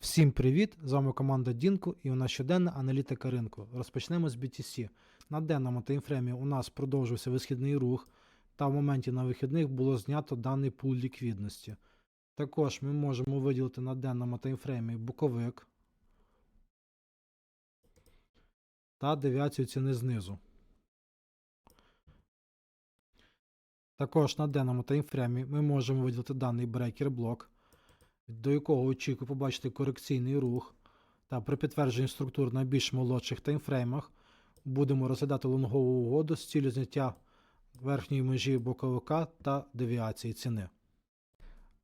Всім привіт! З вами команда Дінку і у нас щоденна аналітика ринку. Розпочнемо з BTC. На денному таймфреймі у нас продовжився висхідний рух, та в моменті на вихідних було знято даний пул ліквідності. Також ми можемо виділити на денному таймфреймі буковик та девіацію ціни знизу. Також на денному таймфреймі ми можемо виділити даний брейкер блок до якого очікую побачити корекційний рух, та при підтвердженні структур на більш молодших таймфреймах будемо розглядати лонгову угоду з цілею зняття верхньої межі боковика та девіації ціни.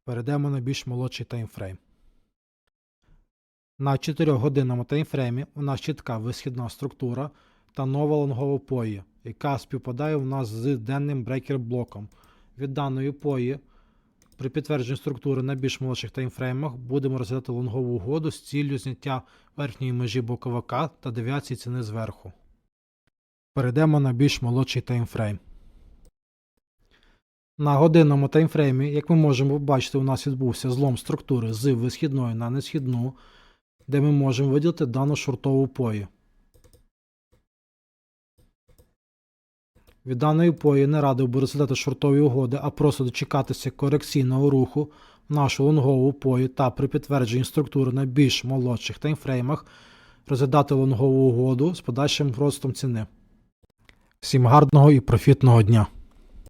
Перейдемо на більш молодший таймфрейм. На 4-годинному таймфреймі у нас чітка висхідна структура та нова лонгова пої, яка співпадає у нас з денним брейкер-блоком. Від даної пої при підтвердженні структури на більш молодших таймфреймах будемо розглядати лонгову угоду з ціллю зняття верхньої межі боковика та девіації ціни зверху. Перейдемо на більш молодший таймфрейм. На годинному таймфреймі, як ми можемо побачити, у нас відбувся злом структури з висхідної на несхідну, де ми можемо виділити дану шортову пою. Від даної пої не радив би розглядати шортові угоди, а просто дочекатися корекційного руху в нашу лонгову пою та при підтвердженні структури на більш молодших таймфреймах розглядати лонгову угоду з подальшим ростом ціни. Всім гарного і профітного дня!